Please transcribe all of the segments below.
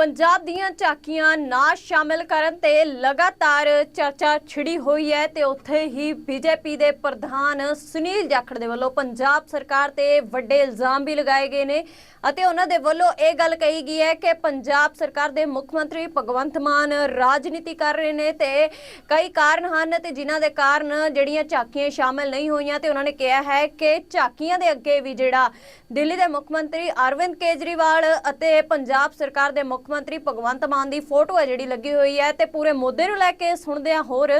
ਪੰਜਾਬ ਦੀਆਂ ਝਾਕੀਆਂ ਨਾ ਸ਼ਾਮਿਲ ਕਰਨ ਤੇ ਲਗਾਤਾਰ ਚਰਚਾ ਛਿੜੀ ਹੋਈ ਹੈ ਤੇ ਉੱਥੇ ਹੀ ਬੀਜੇਪੀ ਦੇ ਪ੍ਰਧਾਨ ਸੁਨੀਲ ਜਾਖੜ ਦੇ ਵੱਲੋਂ ਪੰਜਾਬ ਸਰਕਾਰ ਤੇ ਵੱਡੇ ਇਲਜ਼ਾਮ ਵੀ ਲਗਾਏ ਗਏ ਨੇ ਅਤੇ ਉਹਨਾਂ ਦੇ ਵੱਲੋਂ ਇਹ ਗੱਲ ਕਹੀ ਗਈ ਹੈ ਕਿ ਪੰਜਾਬ ਸਰਕਾਰ ਦੇ ਮੁੱਖ ਮੰਤਰੀ ਭਗਵੰਤ ਮਾਨ ਰਾਜਨੀਤੀ ਕਰ ਰਹੇ ਨੇ ਤੇ ਕਈ ਕਾਰਨ ਹਨ ਤੇ ਜਿਨ੍ਹਾਂ ਦੇ ਕਾਰਨ ਜਿਹੜੀਆਂ ਝਾਕੀਆਂ ਸ਼ਾਮਿਲ ਨਹੀਂ ਹੋਈਆਂ ਤੇ ਉਹਨਾਂ ਨੇ ਕਿਹਾ ਹੈ ਕਿ ਝਾਕੀਆਂ ਦੇ ਅੱਗੇ ਵੀ ਜਿਹੜਾ ਦਿੱਲੀ ਦੇ ਮੁੱਖ ਮੰਤਰੀ ਅਰਵਿੰਦ ਕੇਜਰੀਵਾਲ ਅਤੇ ਪੰਜਾਬ ਸਰਕਾਰ ਦੇ ਮੁੱਖ ਮੁੱਖ ਮੰਤਰੀ ਭਗਵੰਤ ਮਾਨ ਦੀ ਫੋਟੋ ਹੈ ਜਿਹੜੀ ਲੱਗੀ ਹੋਈ ਹੈ ਤੇ ਪੂਰੇ ਮੁੱਦੇ ਨੂੰ ਲੈ ਕੇ ਸੁਣਦੇ ਹਾਂ ਹੋਰ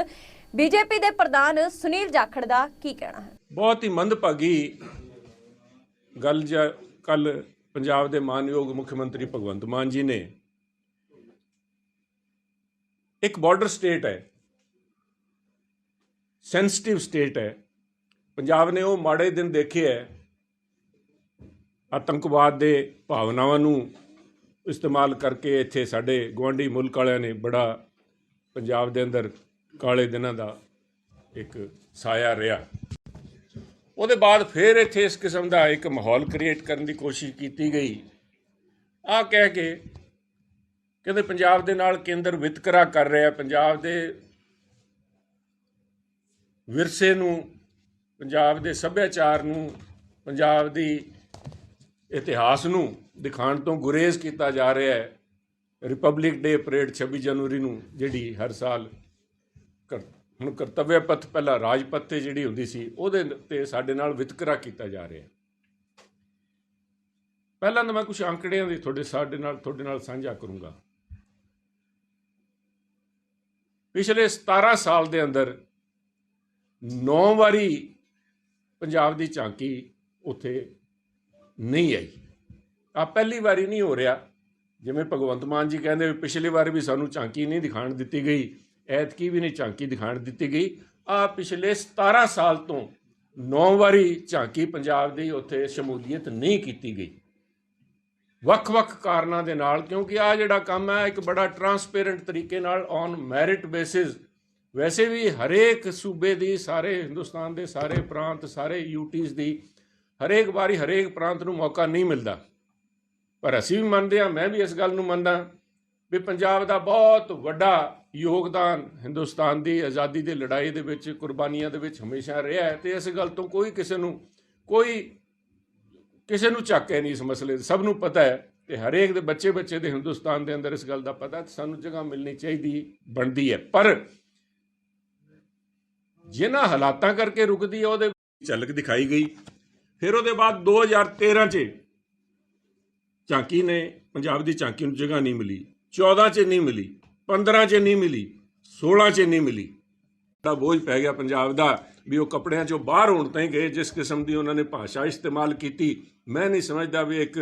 ਬੀਜੇਪੀ ਦੇ ਪ੍ਰਧਾਨ ਸੁਨੀਲ ਜਾਖੜ ਦਾ ਕੀ ਕਹਿਣਾ ਹੈ? ਬਹੁਤ ਹੀ ਮੰਦਭਾਗੀ ਗੱਲ ਜ ਕੱਲ ਪੰਜਾਬ ਦੇ ਮਾਨਯੋਗ ਮੁੱਖ ਮੰਤਰੀ ਭਗਵੰਤ ਮਾਨ ਜੀ ਨੇ ਇੱਕ ਬਾਰਡਰ ਸਟੇਟ ਹੈ ਸੈਂਸਿਟਿਵ ਸਟੇਟ ਹੈ। ਪੰਜਾਬ ਨੇ ਉਹ ਮਾੜੇ ਦਿਨ ਦੇਖੇ ਹੈ, ਆਤੰਕਵਾਦ ਦੇ ਭਾਵਨਾਵਾਂ ਨੂੰ ਇਸਤੇਮਾਲ ਕਰਕੇ ਇੱਥੇ ਸਾਡੇ ਗਵਾਂਢੀ ਮੁਲਕ ਵਾਲਿਆਂ ਨੇ ਬੜਾ ਪੰਜਾਬ ਦੇ ਅੰਦਰ ਕਾਲੇ ਦਿਨਾਂ ਦਾ ਇੱਕ ਸਾਇਆ ਰਿਹਾ। ਉਹਦੇ ਬਾਅਦ ਫਿਰ ਇੱਥੇ ਇਸ ਕਿਸਮ ਦਾ ਇੱਕ ਮਾਹੌਲ ਕ੍ਰੀਏਟ ਕਰਨ ਦੀ ਕੋਸ਼ਿਸ਼ ਕੀਤੀ ਗਈ। ਆ ਕਹਿ ਕੇ ਕਹਿੰਦੇ ਪੰਜਾਬ ਦੇ ਨਾਲ ਕੇਂਦਰ ਵਿਤਕਰਾ ਕਰ ਰਿਹਾ ਪੰਜਾਬ ਦੇ ਵਿਰਸੇ ਨੂੰ, ਪੰਜਾਬ ਦੇ ਸੱਭਿਆਚਾਰ ਨੂੰ, ਪੰਜਾਬ ਦੀ ਇਤਿਹਾਸ ਨੂੰ ਦਿਖਾਉਣ ਤੋਂ ਗੁਰੇਜ਼ ਕੀਤਾ ਜਾ ਰਿਹਾ ਹੈ ਰਿਪਬਲਿਕ ਡੇ ਪਰੇਡ 26 ਜਨਵਰੀ ਨੂੰ, ਜਿਹੜੀ ਹਰ ਸਾਲ ਕਰ- ਹੁਣ ਕਰਤੱਵਯ ਪਥ ਪਹਿਲਾਂ ਰਾਜ ਤੇ ਜਿਹੜੀ ਹੁੰਦੀ ਸੀ, ਉਹਦੇ ਤੇ ਸਾਡੇ ਨਾਲ ਵਿਤਕਰਾ ਕੀਤਾ ਜਾ ਰਿਹਾ ਹੈ। ਪਹਿਲਾਂ ਤਾਂ ਮੈਂ ਕੁਝ ਅੰਕੜਿਆਂ ਦੀ ਤੁਹਾਡੇ, ਸਾਡੇ ਨਾਲ, ਤੁਹਾਡੇ ਨਾਲ ਸਾਂਝਾ ਕਰੂੰਗਾ। ਪਿਛਲੇ 17 ਸਾਲ ਦੇ ਅੰਦਰ 9 ਵਾਰੀ ਪੰਜਾਬ ਦੀ ਝਾਂਕੀ ਉੱਥੇ ਨਹੀਂ ਆਈ। ਆ ਪਹਿਲੀ ਵਾਰੀ ਨਹੀਂ ਹੋ ਰਿਹਾ। ਜਿਵੇਂ ਭਗਵੰਤ ਮਾਨ ਜੀ ਕਹਿੰਦੇ ਵੀ ਪਿਛਲੀ ਵਾਰ ਵੀ ਸਾਨੂੰ ਝਾਂਕੀ ਨਹੀਂ ਦਿਖਾਣ ਦਿੱਤੀ ਗਈ, ਐਤਕੀ ਵੀ ਨਹੀਂ ਝਾਂਕੀ ਦਿਖਾਣ ਦਿੱਤੀ ਗਈ। ਆ ਪਿਛਲੇ 17 ਸਾਲ ਤੋਂ 9 ਵਾਰੀ ਝਾਂਕੀ ਪੰਜਾਬ ਦੀ ਉੱਥੇ ਸ਼ਮੂਲੀਅਤ ਨਹੀਂ ਕੀਤੀ ਗਈ। ਵੱਖ-ਵੱਖ ਕਾਰਨਾਂ ਦੇ ਨਾਲ, ਕਿਉਂਕਿ ਆ ਜਿਹੜਾ ਕੰਮ ਹੈ, ਇੱਕ ਬੜਾ ਟਰਾਂਸਪੇਰੈਂਟ ਤਰੀਕੇ ਨਾਲ ਔਨ ਮੈਰਿਟ ਬੇਸਿਸ ਵੈਸੇ ਵੀ ਹਰੇਕ ਸੂਬੇ ਦੀ, ਸਾਰੇ ਹਿੰਦੁਸਤਾਨ ਦੇ ਸਾਰੇ ਪ੍ਰਾਂਤ, ਸਾਰੇ ਯੂਟੀਜ਼ ਦੀ ਹਰੇਕ ਵਾਰੀ ਹਰੇਕ ਪ੍ਰਾਂਤ ਨੂੰ ਮੌਕਾ ਨਹੀਂ ਮਿਲਦਾ। ਪਰ ਅਸੀਂ ਵੀ ਮੰਨਦੇ ਹਾਂ, ਮੈਂ ਵੀ ਇਸ ਗੱਲ ਨੂੰ ਮੰਨਦਾ ਵੀ ਪੰਜਾਬ ਦਾ ਬਹੁਤ ਵੱਡਾ ਯੋਗਦਾਨ ਹਿੰਦੁਸਤਾਨ ਦੀ ਆਜ਼ਾਦੀ ਦੀ ਲੜਾਈ ਦੇ ਵਿੱਚ, ਕੁਰਬਾਨੀਆਂ ਦੇ ਵਿੱਚ ਹਮੇਸ਼ਾ ਰਿਹਾ ਹੈ ਤੇ ਇਸ ਗੱਲ ਤੋਂ ਕੋਈ ਕਿਸੇ ਨੂੰ, ਕੋਈ ਕਿਸੇ ਨੂੰ ਝੱਕ ਨਹੀਂ ਇਸ ਮਸਲੇ ਦਾ। ਸਭ ਨੂੰ ਪਤਾ ਹੈ ਤੇ ਹਰੇਕ ਦੇ ਬੱਚੇ ਬੱਚੇ ਦੇ ਹਿੰਦੁਸਤਾਨ ਦੇ ਅੰਦਰ ਇਸ ਗੱਲ ਦਾ ਪਤਾ ਤੇ ਸਾਨੂੰ ਜਗ੍ਹਾ ਮਿਲਣੀ ਚਾਹੀਦੀ, ਬਣਦੀ ਹੈ। ਪਰ ਜਿਨ੍ਹਾਂ ਹਾਲਾਤਾਂ ਕਰਕੇ ਰੁਕਦੀ ਹੈ, ਉਹਦੇ ਝਲਕ ਦਿਖਾਈ ਗਈ। ਫਿਰ ਉਹਦੇ ਬਾਅਦ 2013 ਚ ਝਾਂਕੀ ਨੇ ਪੰਜਾਬ ਦੀ ਝਾਂਕੀ ਨੂੰ ਜਗ੍ਹਾ ਨਹੀਂ ਮਿਲੀ 14 ਚ ਨਹੀਂ ਮਿਲੀ 15 ਚ ਨਹੀਂ ਮਿਲੀ 16 ਚ ਨਹੀਂ ਮਿਲੀ। ਦਾ ਬੋਝ ਪੈ ਗਿਆ ਪੰਜਾਬ ਦਾ ਵੀ ਉਹ ਕੱਪੜਿਆਂ ਚੋਂ ਬਾਹਰ ਹੋਣ ਤਾਈਂ ਗਏ, ਜਿਸ ਕਿਸਮ ਦੀ ਉਹਨਾਂ ਨੇ ਭਾਸ਼ਾ ਇਸਤੇਮਾਲ ਕੀਤੀ। ਮੈਂ ਨਹੀਂ ਸਮਝਦਾ ਵੀ ਇੱਕ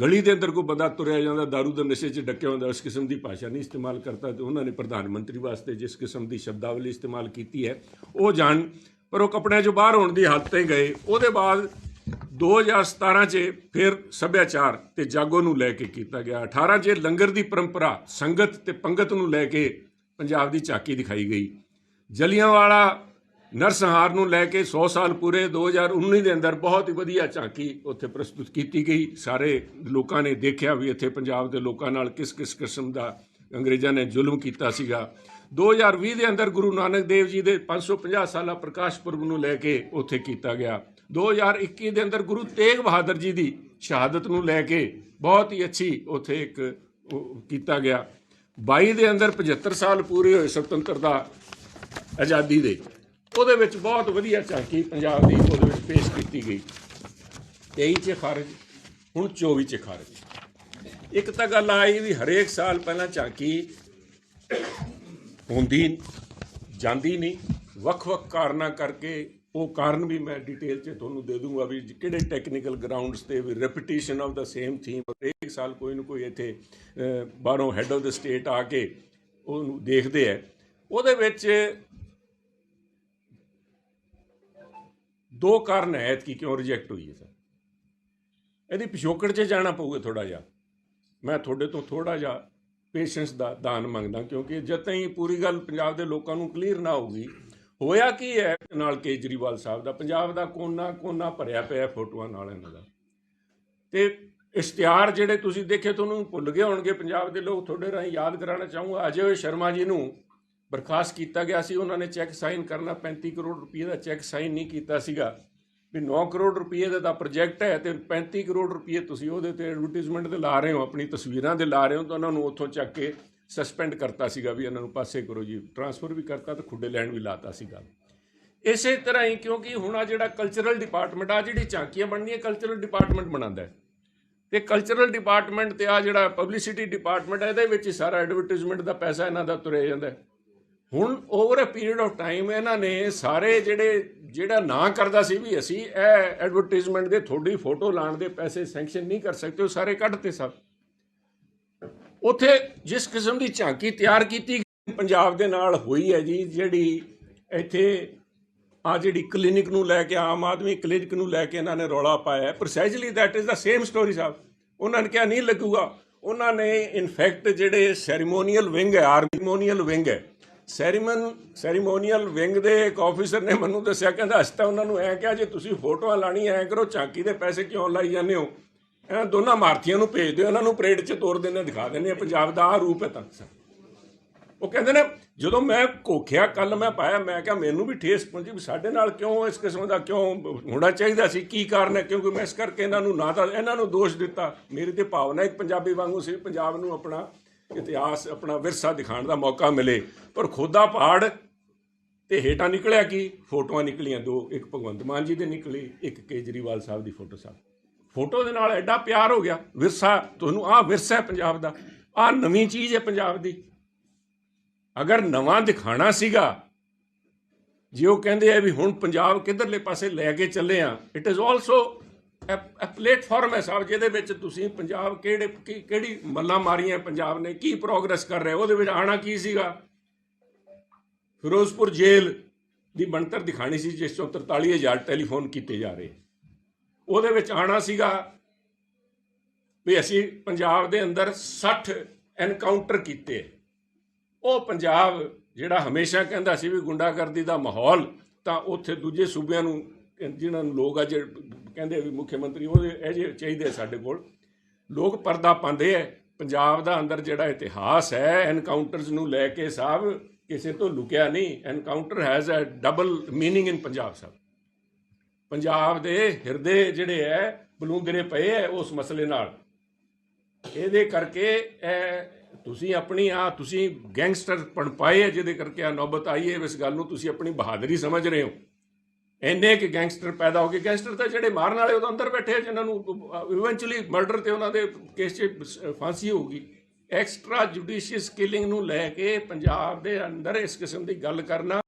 ਗਲੀ ਦੇ ਅੰਦਰ ਕੋਈ ਬੰਦਾ ਤੁਰਿਆ ਜਾਂਦਾ दारू ਦੇ ਨਸ਼ੇ 'ਚ ਡੱਕਿਆ ਹੁੰਦਾ, ਉਸ ਕਿਸਮ ਦੀ ਭਾਸ਼ਾ ਨਹੀਂ ਇਸਤੇਮਾਲ ਕਰਤਾ ਤੇ ਉਹਨਾਂ ਨੇ ਪ੍ਰਧਾਨ ਮੰਤਰੀ ਵਾਸਤੇ ਜਿਸ ਕਿਸਮ ਦੀ ਸ਼ਬਦਾਵਲੀ ਇਸਤੇਮਾਲ ਕੀਤੀ ਹੈ, ਉਹ ਜਾਣ ਪਰ ਉਹ ਕੱਪੜਿਆਂ 'ਚੋਂ ਬਾਹਰ ਹੋਣ ਦੀ ਹੱਦ ਤੇ ਗਏ। ਉਹਦੇ ਬਾਅਦ 2017 'ਚ ਫਿਰ ਸੱਭਿਆਚਾਰ ਤੇ ਜਾਗੋ ਨੂੰ ਲੈ ਕੇ ਕੀਤਾ ਗਿਆ। 18 'ਚ ਲੰਗਰ ਦੀ ਪਰੰਪਰਾ, ਸੰਗਤ ਤੇ ਪੰਗਤ ਨੂੰ ਲੈ ਕੇ ਪੰਜਾਬ ਦੀ ਝਾਕੀ ਦਿਖਾਈ ਗਈ। ਜਲੀਆਂਵਾਲਾ ਨਰਸੰਹਾਰ ਨੂੰ ਲੈ ਕੇ 100 ਸਾਲ ਪੂਰੇ 2019 ਦੇ ਅੰਦਰ ਬਹੁਤ ਹੀ ਵਧੀਆ ਝਾਕੀ ਉੱਥੇ ਪ੍ਰਸਤੁਤ ਕੀਤੀ ਗਈ। ਸਾਰੇ ਲੋਕਾਂ ਨੇ ਦੇਖਿਆ ਵੀ ਇੱਥੇ ਪੰਜਾਬ ਦੇ ਲੋਕਾਂ ਨਾਲ ਕਿਸ ਕਿਸ ਕਿਸਮ ਦਾ ਅੰਗਰੇਜ਼ਾਂ ਨੇ ਜ਼ੁਲਮ ਕੀਤਾ ਸੀਗਾ। 2020 ਦੇ ਅੰਦਰ ਗੁਰੂ ਨਾਨਕ ਦੇਵ ਜੀ ਦੇ 550 ਸਾਲਾ ਪ੍ਰਕਾਸ਼ ਪੁਰਬ ਨੂੰ ਲੈ ਕੇ ਉੱਥੇ ਕੀਤਾ ਗਿਆ। 2021 ਦੇ ਅੰਦਰ ਗੁਰੂ ਤੇਗ ਬਹਾਦਰ ਜੀ ਦੀ ਸ਼ਹਾਦਤ ਨੂੰ ਲੈ ਕੇ ਬਹੁਤ ਹੀ ਅੱਛੀ ਉੱਥੇ ਇੱਕ ਕੀਤਾ ਗਿਆ। 22 ਦੇ ਅੰਦਰ 75 ਸਾਲ ਪੂਰੇ ਹੋਏ ਸੁਤੰਤਰਤਾ ਆਜ਼ਾਦੀ ਦੇ। ਉਹਦੇ ਵਿੱਚ ਬਹੁਤ ਵਧੀਆ ਝਾਕੀ ਪੰਜਾਬ ਦੀ ਉਹਦੇ ਵਿੱਚ ਪੇਸ਼ ਕੀਤੀ ਗਈ। 23 ਚ ਖਾਰਜ, ਹੁਣ 24 ਚ ਖਾਰਜ। ਇੱਕ ਤਾਂ ਗੱਲ ਆਈ ਵੀ ਹਰੇਕ ਸਾਲ ਪਹਿਲਾਂ ਝਾਕੀ ਹੁੰਦੀ ਜਾਂਦੀ ਨਹੀਂ। ਵੱਖ-ਵੱਖ ਕਾਰਨਾਂ ਕਰਕੇ ਉਹ ਕਾਰਨ ਵੀ ਮੈਂ ਡਿਟੇਲ 'ਚ ਤੁਹਾਨੂੰ ਦੇ ਦੂੰਗਾ ਵੀ ਕਿਹੜੇ ਟੈਕਨੀਕਲ ਗਰਾਊਂਡਸ ਤੇ ਵੀ repetition of the same theme ਹਰੇਕ ਸਾਲ ਕੋਈ ਨਾ ਕੋਈ ਇੱਥੇ ਬਾਹਰੋਂ ਹੈੱਡ ਆਫ ਦਾ ਸਟੇਟ ਆ ਕੇ ਉਹਨੂੰ ਦੇਖਦੇ ਆ। ਉਹਦੇ ਵਿੱਚ ਦੋ ਕਾਰਨ ਹੈ ਕਿ ਕਿਉਂ ਰਿਜੈਕਟ ਹੋਈ ਹੈ ਸਰ? ਇਹਦੀ ਪਿਛੋਕੜ 'ਚ ਜਾਣਾ ਪਊਗਾ ਥੋੜਾ ਜਿਹਾ। ਮੈਂ ਤੁਹਾਡੇ ਤੋਂ ਥੋੜਾ ਜਿਹਾ ਪੇਸ਼ੈਂਸ ਦਾ ਦਾਨ ਮੰਗਦਾ, ਕਿਉਂਕਿ ਜਦ ਤਾਈਂ ਪੂਰੀ ਗੱਲ ਪੰਜਾਬ ਦੇ ਲੋਕਾਂ ਨੂੰ ਕਲੀਅਰ ਨਾ ਹੋਊਗੀ, ਹੋਇਆ ਕੀ ਹੈ ਨਾਲ ਕੇਜਰੀਵਾਲ ਸਾਹਿਬ ਦਾ, ਪੰਜਾਬ ਦਾ ਕੋਨਾ ਕੋਨਾ ਭਰਿਆ ਪਿਆ ਫੋਟੋਆਂ ਨਾਲ ਇਹਨਾਂ ਦਾ। ਤੇ ਇਸ਼ਤਿਹਾਰ ਜਿਹੜੇ ਤੁਸੀਂ ਦੇਖੇ ਤੁਹਾਨੂੰ ਭੁੱਲ ਗਏ ਹੋਣਗੇ, ਪੰਜਾਬ ਦੇ ਲੋਕ ਤੁਹਾਡੇ ਰਾਹੀਂ ਯਾਦ ਕਰਾਉਣਾ ਚਾਹੂੰਗਾ। ਅਜੇ ਸ਼ਰਮਾ ਜੀ ਨੂੰ ਬਰਖਾਸਤ ਕੀਤਾ ਗਿਆ ਸੀ, ਉਹਨਾਂ ਨੇ ਚੈੱਕ ਸਾਈਨ ਕਰਨਾ 35 ਕਰੋੜ ਰੁਪਏ ਦਾ ਚੈੱਕ ਸਾਈਨ ਨਹੀਂ ਕੀਤਾ ਸੀਗਾ। ਵੀ 9 ਕਰੋੜ ਰੁਪਏ ਦਾ ਤਾਂ ਪ੍ਰੋਜੈਕਟ ਹੈ ਤੇ 35 ਕਰੋੜ ਰੁਪਏ ਤੁਸੀਂ ਉਹਦੇ ਤੇ ਐਡਵਰਟਾਈਜ਼ਮੈਂਟ ਦੇ ਲਾ ਰਹੇ ਹੋ, ਆਪਣੀ ਤਸਵੀਰਾਂ ਦੇ ਲਾ ਰਹੇ ਹੋ, ਤਾਂ ਉਹਨਾਂ ਨੂੰ ਉੱਥੋਂ ਚੱਕ ਕੇ ਸਸਪੈਂਡ ਕਰਤਾ ਸੀਗਾ ਵੀ ਇਹਨਾਂ ਨੂੰ ਪਾਸੇ ਕਰੋ ਜੀ। ਟਰਾਂਸਫਰ ਵੀ ਕਰਤਾ ਤੇ ਖੁੱਡੇ ਲੈਣ ਵੀ ਲਾਤਾ ਸੀਗਾ। ਇਸੇ ਤਰ੍ਹਾਂ ਹੀ ਕਿਉਂਕਿ ਹੁਣ ਆ ਜਿਹੜਾ ਕਲਚਰਲ ਡਿਪਾਰਟਮੈਂਟ ਆ ਜਿਹੜੀ ਝਾਂਕੀਆਂ ਬਣਨੀਆਂ ਕਲਚਰਲ ਡਿਪਾਰਟਮੈਂਟ ਬਣਾਉਂਦਾ ਹੈ। ਤੇ ਕਲਚਰਲ ਡਿਪਾਰਟਮੈਂਟ ਤੇ ਆ ਜਿਹੜਾ ਪਬਲਿਸਿਟੀ ਡਿਪਾਰਟਮੈਂਟ ਇਹਦੇ ਵਿੱਚ ਹੀ ਸਾਰਾ ਐਡਵਰਟਾਈਜ਼ਮੈਂਟ ਦਾ ਪੈਸਾ ਇਹਨਾਂ ਦਾ ਤੁਰਿਆ ਜਾਂਦਾ ਹੈ। ਹੁਣ over a period of time ਇਹਨਾਂ ਨੇ ਸਾਰੇ ਜਿਹੜੇ, ਜਿਹੜਾ ਨਾ ਕਰਦਾ ਸੀ ਵੀ ਅਸੀਂ ਇਹ ਐਡਵਰਟਾਈਜ਼ਮੈਂਟ ਦੇ ਤੁਹਾਡੀ ਫੋਟੋ ਲਾਣ ਦੇ ਪੈਸੇ ਸੈਂਕਸ਼ਨ ਨਹੀਂ ਕਰ ਸਕਦੇ, ਉਹ ਸਾਰੇ ਕੱਢਤੇ ਸਭ। ਉਥੇ ਜਿਸ ਕਿਸਮ ਦੀ ਝਾਂਕੀ ਤਿਆਰ ਕੀਤੀ ਪੰਜਾਬ ਦੇ ਨਾਲ ਹੋਈ ਹੈ ਜੀ, ਜਿਹੜੀ ਇੱਥੇ ਆ ਜਿਹੜੀ ਕਲੀਨਿਕ ਨੂੰ ਲੈ ਕੇ, ਆਮ ਆਦਮੀ ਕਲੀਨਿਕ ਨੂੰ ਲੈ ਕੇ ਇਹਨਾਂ ਨੇ ਰੌਲਾ ਪਾਇਆ precisely that is the same story ਸਾਹਿਬ। ਉਹਨਾਂ ਨੇ ਕਿਹਾ ਨਹੀਂ ਲੱਗੂਗਾ। ਉਹਨਾਂ ਨੇ ਇਨਫੈਕਟ ਜਿਹੜੇ ਸੈਰੀਮੋਨੀਅਲ ਵਿੰਗ ਹੈ ਆਰਮੋਨੀਅਲ ਵਿੰਗ ਹੈ ਸੈਰੀਮਨ ਸੈਰੀਮੋਨੀਅਲ ਵਿੰਗ ਦੇ ਇੱਕ ਆਫੀਸਰ ਨੇ ਮੈਨੂੰ ਦੱਸਿਆ, ਕਹਿੰਦਾ, ਅਸੀਂ ਤਾਂ ਉਹਨਾਂ ਨੂੰ ਐ ਕਿਹਾ, ਜੇ ਤੁਸੀਂ ਫੋਟੋਆਂ ਲਾਣੀ ਐ ਕਰੋ ਝਾਂਕੀ ਦੇ ਪੈਸੇ ਕਿਉਂ ਲਾਈ ਜਾਂਦੇ ਹੋ? ਇਹਨਾਂ ਦੋਨਾਂ ਮਾਰਥੀਆਂ ਨੂੰ ਭੇਜ ਦਿਓ, ਇਹਨਾਂ ਨੂੰ ਪਰੇਡ 'ਚ ਤੋਰ ਦਿੰਦੇ, ਦਿਖਾ ਦਿੰਦੇ ਆ ਪੰਜਾਬ ਦਾ ਆ ਰੂਪ ਹੈ ਤੱਕ ਉਹ ਕਹਿੰਦੇ ਨੇ, ਜਦੋਂ ਮੈਂ ਕੋਖਿਆ ਕੱਲ ਮੈਂ ਪਾਇਆ, ਮੈਂ ਕਿਹਾ, ਮੈਨੂੰ ਵੀ ਠੇਸ ਪਹੁੰਚੀ ਵੀ ਸਾਡੇ ਨਾਲ ਕਿਉਂ ਇਸ ਕਿਸਮ ਦਾ ਕਿਉਂ ਹੋਣਾ ਚਾਹੀਦਾ ਸੀ, ਕੀ ਕਾਰਨ ਹੈ? ਕਿਉਂਕਿ ਮੈਂ ਇਸ ਕਰਕੇ ਇਹਨਾਂ ਨੂੰ ਨਾ ਤਾਂ, ਇਹਨਾਂ ਨੂੰ ਦੋਸ਼ ਦਿੱਤਾ। ਮੇਰੀ ਤੇ ਭਾਵਨਾ ਇੱਕ ਪੰਜਾਬੀ ਵਾਂਗੂ ਸੀ ਪੰਜਾਬ ਨੂੰ ਆਪਣਾ ਇਤਿਹਾਸ ਆਪਣਾ ਵਿਰਸਾ ਦਿਖਾਉਣ ਦਾ ਮੌਕਾ ਮਿਲੇ। ਪਰ ਖੋਦਾ ਪਹਾੜ ਤੇ ਹੇਠਾਂ ਨਿਕਲਿਆ ਕੀ? ਫੋਟੋਆਂ ਨਿਕਲੀਆਂ ਦੋ, ਇੱਕ ਭਗਵੰਤ ਮਾਨ ਜੀ ਦੀ ਨਿਕਲੀ, ਇੱਕ ਕੇਜਰੀਵਾਲ ਸਾਹਿਬ ਦੀ ਫੋਟੋ ਸਾਹਿਬ ਫੋਟੋ ਦੇ ਨਾਲ ਐਡਾ ਪਿਆਰ ਹੋ ਗਿਆ, ਵਿਰਸਾ, ਤੁਹਾਨੂੰ ਆਹ ਵਿਰਸਾ ਹੈ ਪੰਜਾਬ ਦਾ, ਆਹ ਨਵੀਂ ਚੀਜ਼ ਹੈ ਪੰਜਾਬ ਦੀ। ਅਗਰ ਨਵਾਂ ਦਿਖਾਣਾ ਸੀਗਾ, ਜੇ ਉਹ ਕਹਿੰਦੇ ਆ ਵੀ ਹੁਣ ਪੰਜਾਬ ਕਿੱਧਰਲੇ ਪਾਸੇ ਲੈ ਕੇ ਚੱਲੇ ਆ ਇਟ ਇਜ਼ ਆਲਸੋ ਪਲੇਟਫਾਰਮ ਹੈ ਸਾਹਿਬ ਜਿਹਦੇ ਵਿੱਚ ਤੁਸੀਂ ਪੰਜਾਬ ਕਿਹੜੇ ਕੀ- ਕਿਹੜੀ ਮੱਲਾਂ ਮਾਰੀਆਂ ਪੰਜਾਬ ਨੇ, ਕੀ ਪ੍ਰੋਗਰੈਸ ਕਰ ਰਿਹਾ, ਉਹਦੇ ਵਿੱਚ ਆਣਾ ਕੀ ਸੀਗਾ? ਫਿਰੋਜ਼ਪੁਰ ਜੇਲ੍ਹ ਦੀ ਬਣਤਰ ਦਿਖਾਣੀ ਸੀ, ਜਿਸ ਚੋਂ 43000 ਟੈਲੀਫੋਨ ਕੀਤੇ ਜਾ ਰਹੇ। ਉਹਦੇ ਵਿੱਚ ਆਣਾ ਸੀਗਾ ਵੀ ਅਸੀਂ ਪੰਜਾਬ ਦੇ ਅੰਦਰ 60 ਐਨਕਾਊਂਟਰ ਕੀਤੇ। ਉਹ ਪੰਜਾਬ ਜਿਹੜਾ ਹਮੇਸ਼ਾ ਕਹਿੰਦਾ ਸੀ ਵੀ ਗੁੰਡਾਗਰਦੀ ਦਾ ਮਾਹੌਲ, ਤਾਂ ਉੱਥੇ ਦੂਜੇ ਸੂਬਿਆਂ ਨੂੰ ਜਿਹਨਾਂ ਨੂੰ ਲੋਕ ਅੱਜ ਕਹਿੰਦੇ ਵੀ ਮੁੱਖ ਮੰਤਰੀ ਉਹਦੇ ਇਹ ਜਿਹੇ ਚਾਹੀਦੇ ਸਾਡੇ ਕੋਲ। ਲੋਕ ਪਰਦਾ ਪਾਉਂਦੇ ਐ ਪੰਜਾਬ ਦਾ ਅੰਦਰ ਜਿਹੜਾ ਇਤਿਹਾਸ ਹੈ ਐਨਕਾਊਂਟਰਸ ਨੂੰ ਲੈ ਕੇ ਸਾਹਿਬ ਕਿਸੇ ਤੋਂ ਲੁਕਿਆ ਨਹੀਂ। Encounter has a double meaning in Punjab ਸਾਹਿਬ ਪੰਜਾਬ ਦੇ ਹਿਰਦੇ ਜਿਹੜੇ ਐ ਬਲੂੰਗਰੇ ਪਏ ਐ ਉਸ ਮਸਲੇ ਨਾਲ। ਇਹਦੇ ਕਰਕੇ ਇਹ ਤੁਸੀਂ ਆਪਣੀ ਆ, ਤੁਸੀਂ ਗੈਂਗਸਟਰ ਪਣ ਪਾਏ ਹੈ ਜਿਹਦੇ ਕਰਕੇ ਆ ਨੌਬਤ ਆਈ ਹੈ ਇਸ ਗੱਲ ਨੂੰ ਤੁਸੀਂ ਆਪਣੀ ਬਹਾਦਰੀ ਸਮਝ ਰਹੇ ਹੋ। ਇੰਨੇ ਕਿ ਗੈਂਗਸਟਰ ਪੈਦਾ ਹੋ ਗਏ। ਗੈਂਗਸਟਰ ਤਾਂ ਜਿਹੜੇ ਮਾਰਨ ਵਾਲੇ, ਉਹ ਅੰਦਰ ਬੈਠੇ ਆ, ਜਿਨ੍ਹਾਂ ਨੂੰ ਇਵੈਂਚੁਅਲੀ ਮਰਡਰ ਤੇ ਉਹਨਾਂ ਦੇ ਕੇਸ 'ਚ ਫਾਂਸੀ ਹੋਊਗੀ। ਐਕਸਟਰਾ ਜੁਡੀਸ਼ੀਅਸ ਕਿਲਿੰਗ ਨੂੰ ਲੈ ਕੇ ਪੰਜਾਬ ਦੇ ਅੰਦਰ ਇਸ ਕਿਸਮ ਦੀ ਗੱਲ ਕਰਨਾ,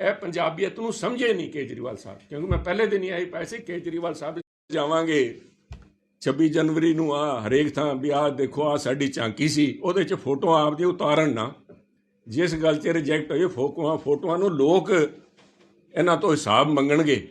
ਇਹ ਪੰਜਾਬੀਅਤ ਨੂੰ ਸਮਝੇ ਨਹੀਂ ਕੇਜਰੀਵਾਲ ਸਾਹਿਬ। ਕਿਉਂਕਿ ਮੈਂ ਪਹਿਲੇ ਦਿਨ ਹੀ ਆਈ ਪਈ ਸੀ, ਕੇਜਰੀਵਾਲ ਸਾਹਿਬ ਜਾਵਾਂਗੇ। 26 ਜਨਵਰੀ ਨੂੰ ਆ ਹਰੇਕ ਥਾਂ ਵੀ ਆਹ ਦੇਖੋ ਆ ਸਾਡੀ ਝਾਂਕੀ ਸੀ, ਉਹਦੇ 'ਚ ਫੋਟੋਆਂ ਆਪਦੀ ਉਤਾਰਨ ਨਾ। ਜਿਸ ਗੱਲ 'ਚ ਰਿਜੈਕਟ ਹੋਏ ਫੋਕੋਆਂ ਫੋਟੋਆਂ ਨੂੰ ਲੋਕ ਇਹਨਾਂ ਤੋਂ ਹਿਸਾਬ ਮੰਗਣਗੇ।